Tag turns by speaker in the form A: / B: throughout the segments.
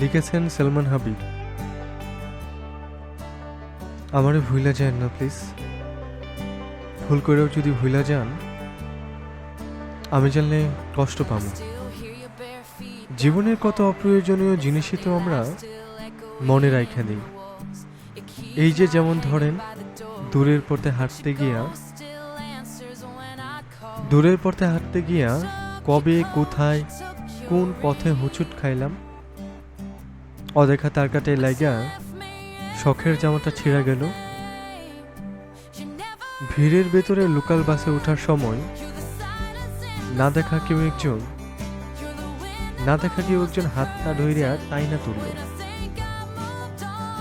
A: লিখেছেন সলমান হাবিব। আমারে ভুলা যান না, প্লিজ। ভুল করেও যদি ভুলা যান, আমি জানলে কষ্ট পাবো। জীবনের কত অপ্রয়োজনীয় জিনিসই তো আমরা মনে রাখা দিই। এই যে যেমন ধরেন, দূরের পথে হাঁটতে গিয়া, দূরের পথে হাঁটতে গিয়া কবে, কোথায়, কোন পথে হুচুট খাইলাম অদেখা তার কাটে লাগা শখের জামাটা ছিঁড়া গেল। ভিড়ের ভেতরে লোকাল বাসে ওঠার সময় না দেখা কেউ একজন, না দেখা কেউ একজন হাতটা ধইরা তাই না তুলল।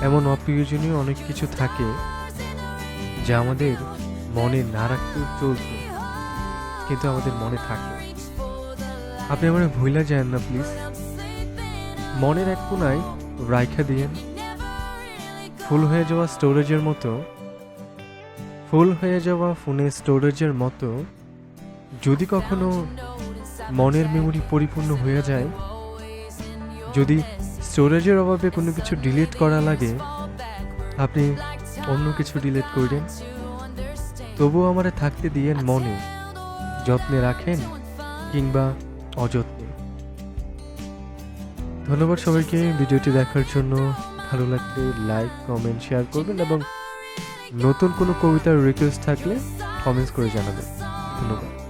A: এমন অপ্রয়োজনীয় অনেক কিছু থাকে যা আমাদের মনে না রাখতেও চলত কিন্তু আমাদের মনে থাকে। আপনি আমার ভুলা যান না, প্লিজ। মনের এক কোনায় রাইখা দিয়েন ফুল হয়ে যাওয়া স্টোরেজের মতো, ফুল হয়ে যাওয়া ফোনের স্টোরেজের মতো যদি কখনো মনের মেমরি পরিপূর্ণ হয়ে যায়, যদি স্টোরেজের অভাবে কোনো কিছু ডিলিট করা লাগে, আপনি অন্য কিছু ডিলিট করবেন তবুও আমারে থাকতে দিয়েন মনে, যত্নে রাখেন কিংবা অযত্নে। ধন্যবাদ সবাইকে। ভিডিওটি দেখার জন্য ভালো লাগলে লাইক কমেন্ট শেয়ার করবেন এবং নতুন কোনো কবিতার রিকোয়েস্ট থাকলে কমেন্টস করে জানাবেন। ধন্যবাদ।